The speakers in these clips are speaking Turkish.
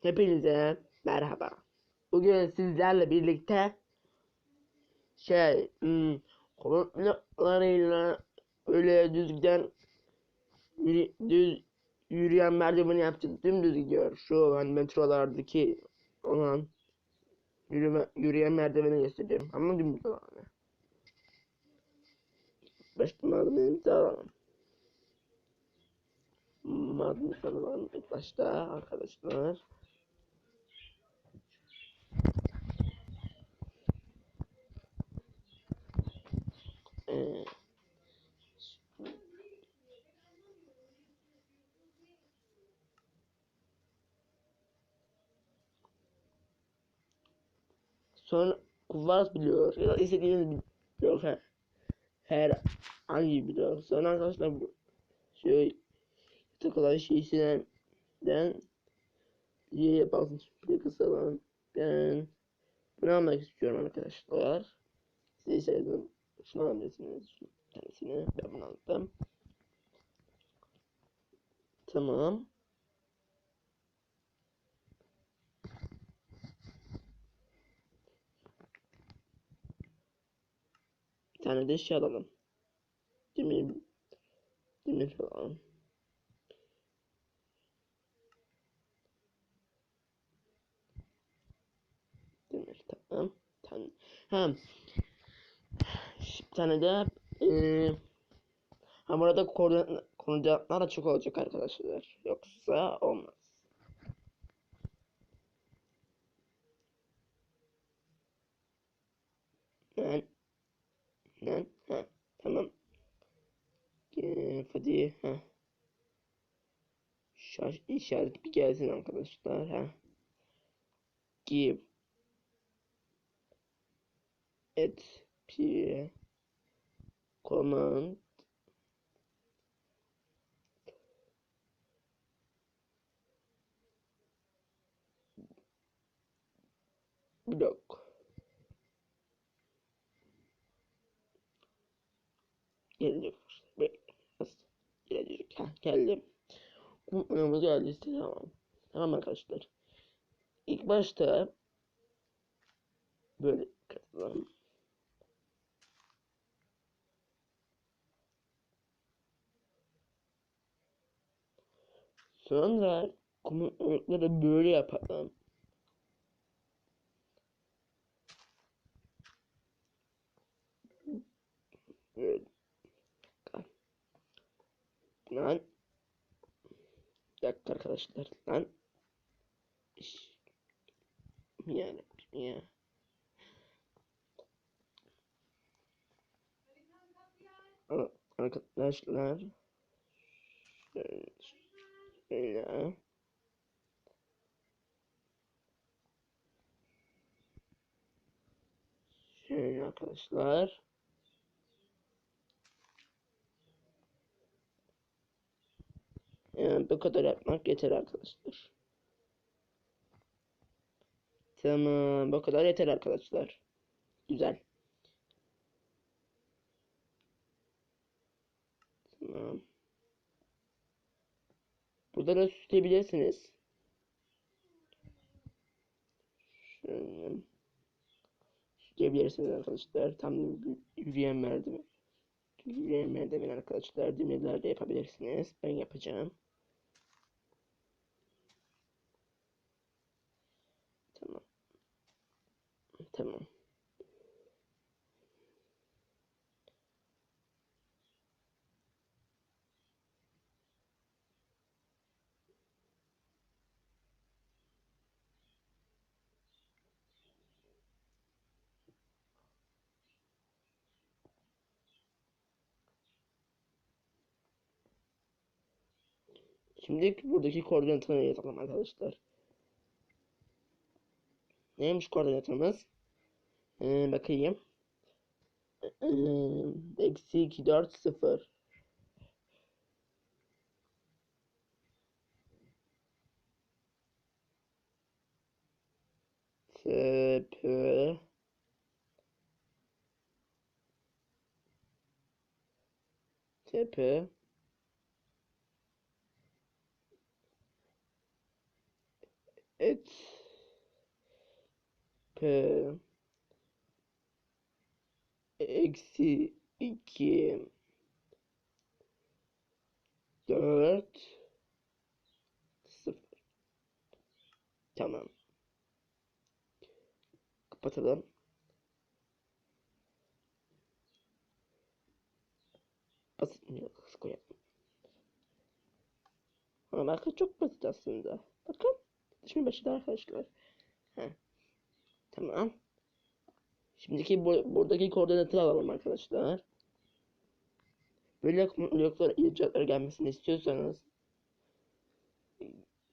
Hepinize merhaba. Bugün sizlerle birlikte şey hmm, komutlarıyla öyle düzgün yürü, düz yürüyen merdiveni yapacağız. Dümdüz gidiyor. Şu an metrolardaki olan yürüme, yürüyen merdiveni göstereyim. Ama dümdüz olan. Malzememizi alalım. Malzememizi alalım. İlk başta arkadaşlar. Ee, Sonra kuvars biliyor. Ya da istediğiniz biliyor. Her, her hangi biliyor. Sonra arkadaşlar bu şey takılan şeysinden diye basın bir kısalan ben bunu almak istiyorum arkadaşlar. Size istedim. Şunu alabilirsiniz. Şu tanesini ben bunu aldım. Tamam. Tane de şey alalım. Demir, demir alalım. Demir tamam. Tamam. Ha. Bir tane de eee ha burada koordinat koordinatlar da çok olacak arkadaşlar. Yoksa olmaz. Ben ben ha tamam. Ee, hadi ha. Şarj işaret bir gelsin arkadaşlar ha. Give et p command block biraz gelecek. Ha geldim. Kumandamız geldi. Tamam. Tamam arkadaşlar. İlk başta böyle katılalım. Sonra komutları böyle yapalım. Böyle. Lan. Bir dakika arkadaşlar. Lan. Yani ya. Arkadaşlar. Şöyle. Şöyle arkadaşlar. Yani bu kadar yapmak yeter arkadaşlar. Tamam bu kadar yeter arkadaşlar. Güzel. Tamam. Burada da süsleyebilirsiniz. Şöyle. Süsleyebilirsiniz arkadaşlar. Tam yürüyen merdiven. Yürüyen merdiven arkadaşlar. Demirlerde yapabilirsiniz. Ben yapacağım. Tamam. Tamam. Şimdi buradaki koordinatını yazalım arkadaşlar. Neymiş koordinatımız? Ee, bakayım. Ee, eksi 2 4 0 Tepe Tepe et p eksi 2 4 0 Tamam. Kapatalım. Basit mi? Koyalım. Ama çok basit aslında. Bakın. Şimdi başladı arkadaşlar. Heh. Tamam. Şimdiki bu, buradaki koordinatı alalım arkadaşlar. Böyle bloklar icatları gelmesini istiyorsanız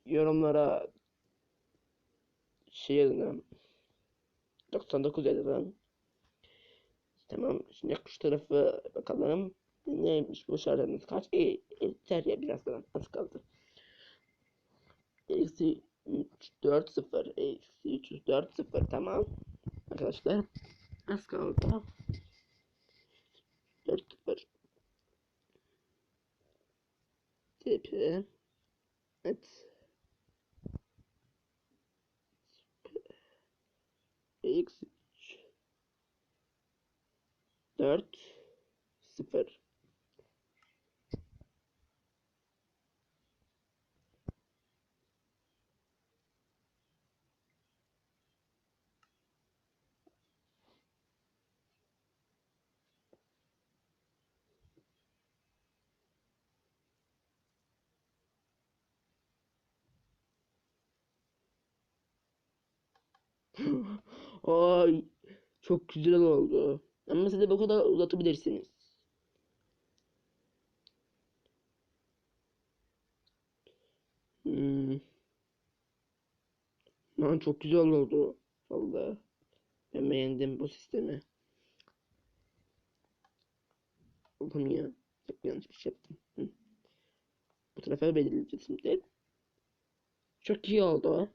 yorumlara şey yazın. 99 yazın. Tamam. Şimdi şu tarafı bakalım. Neymiş bu şartlarınız kaç? E, yeter ya birazdan az kaldı. Eksi 3 4 0 eksi 3 4 0 tamam. Arkadaşlar az kaldı. 4 0 Tipi Evet. Eksi 3 4 0 Ay çok güzel oldu. Ama siz de bu kadar uzatabilirsiniz. Hmm. Lan çok güzel oldu. Vallahi. Ben beğendim bu sistemi. Oğlum ya. Çok yanlış bir şey yaptım. Hı. Bu tarafa belirleyeceğiz şimdi. Çok iyi oldu.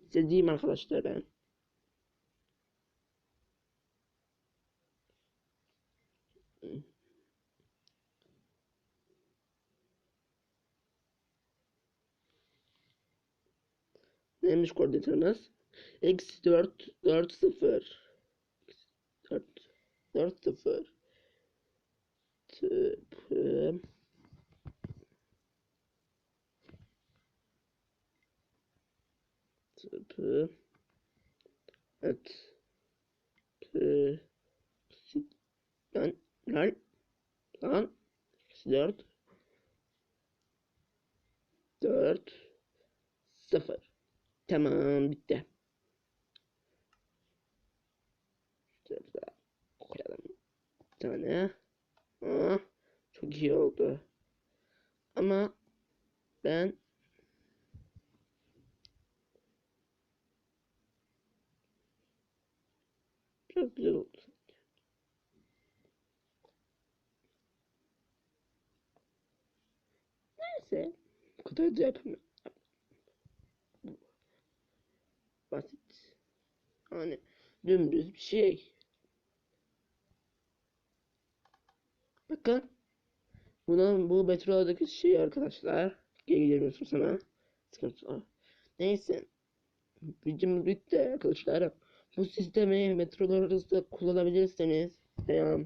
İstediğim arkadaşlar ben. Neymiş koordinatımız? Eksi 4, 4, 0. 4, 4, 0. Tıpı. Tıpı. Evet. Tı. Lan. Lan. Lan. Eksi 4. 4. 0. Tamam bitti. Şurada koyalım. Bir tane. Aa, çok iyi oldu. Ama ben çok güzel oldu. Neyse. Bu kadar da yapamıyorum. Basit. Hani dümdüz bir şey. Bakın. Bunun bu metrolardaki şey arkadaşlar. Geri gelmiyorsun sana. Sıkıntı var. Neyse. Videomuz bitti arkadaşlar. Bu sistemi metrolarınızda kullanabilirseniz veya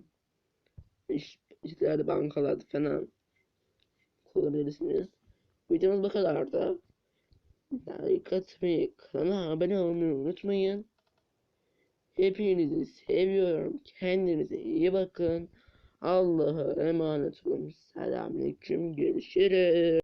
iş, işlerde bankalarda falan kullanabilirsiniz. Videomuz bu kadardı. Like atmayı, kanala abone olmayı unutmayın. Hepinizi seviyorum. Kendinize iyi bakın. Allah'a emanet olun. Selamünaleyküm. Görüşürüz.